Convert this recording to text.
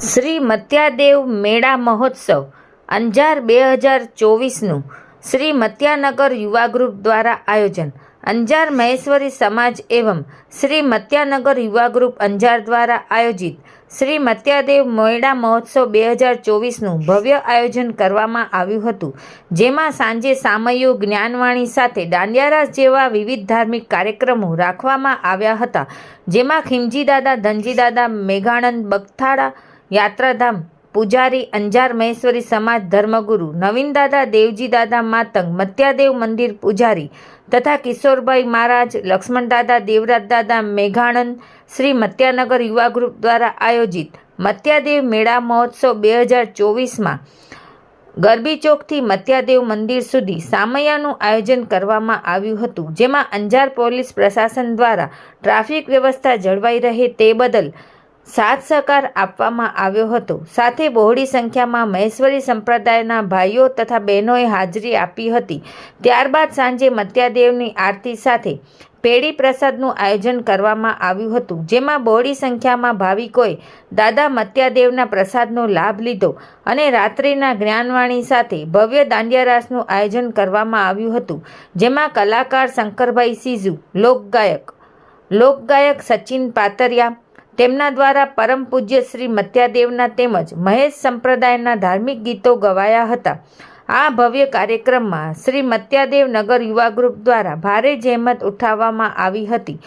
શ્રી મત્યાદેવ મેળા મહોત્સવ, અંજાર બે હજાર ચોવીસનું શ્રી મત્યાનગર યુવા ગ્રુપ દ્વારા આયોજન. અંજાર મહેશ્વરી સમાજ એવં શ્રી મત્યાનગર યુવા ગ્રુપ અંજાર દ્વારા આયોજિત શ્રી મત્યાદેવ મેળા મહોત્સવ બે હજાર ચોવીસનું ભવ્ય આયોજન કરવામાં આવ્યું હતું, જેમાં સાંજે સામયો જ્ઞાનવાણી સાથે દાંડિયારાસ જેવા વિવિધ ધાર્મિક કાર્યક્રમો રાખવામાં આવ્યા હતા, જેમાં ખીમજી દાદા ધનજીદાદા, મેઘાણંદ બગથાળા યાત્રાધામ, પૂજારી, અંજાર, મહેશ્વરી સમાજ, ધર્મગુરુ નવીન દાદા દેવજી દાદા, માતંગ, મત્યાદેવ મંદિર, પૂજારી તથા કિશોરભાઈ મહારાજ, લક્ષ્મણ દાદા, દેવરાજ દાદા, મેઘાણંદ, શ્રી મત્યાનગર યુવા ગ્રુપ દ્વારા આયોજિત મત્યાદેવ મેળા મહોત્સવ બે હજાર ચોવીસમાં ગરબી ચોકથી મત્યાદેવ મંદિર સુધી સામૈયાનું આયોજન કરવામાં આવ્યું હતું, જેમાં અંજાર પોલીસ પ્રશાસન દ્વારા ટ્રાફિક વ્યવસ્થા જળવાઈ રહે તે બદલ સાથ સહકાર આપવામાં આવ્યો હતો. સાથે બહોળી સંખ્યામાં મહેશ્વરી સંપ્રદાયના ભાઈઓ તથા બહેનોએ હાજરી આપી હતી. ત્યારબાદ સાંજે મત્યાદેવની આરતી સાથે પેઢી પ્રસાદનું આયોજન કરવામાં આવ્યું હતું, જેમાં બહોળી સંખ્યામાં ભાવિકોએ દાદા મત્યાદેવના પ્રસાદનો લાભ લીધો અને રાત્રિના જ્ઞાનવાણી સાથે ભવ્ય દાંડિયારાસનું આયોજન કરવામાં આવ્યું હતું, જેમાં કલાકાર શંકરભાઈ સિઝુ, લોકગાયક લોકગાયક સચિન પાતરિયા તેમના દ્વારા પરમ પૂજ્ય શ્રી મત્યાદેવના તેમજ મહેશ સંપ્રદાયના ધાર્મિક ગીતો ગવાયા હતા. આ ભવ્ય કાર્યક્રમમાં શ્રી મત્યાદેવ નગર યુવા ગ્રુપ દ્વારા ભારે જહેમત ઉઠાવવામાં આવી હતી.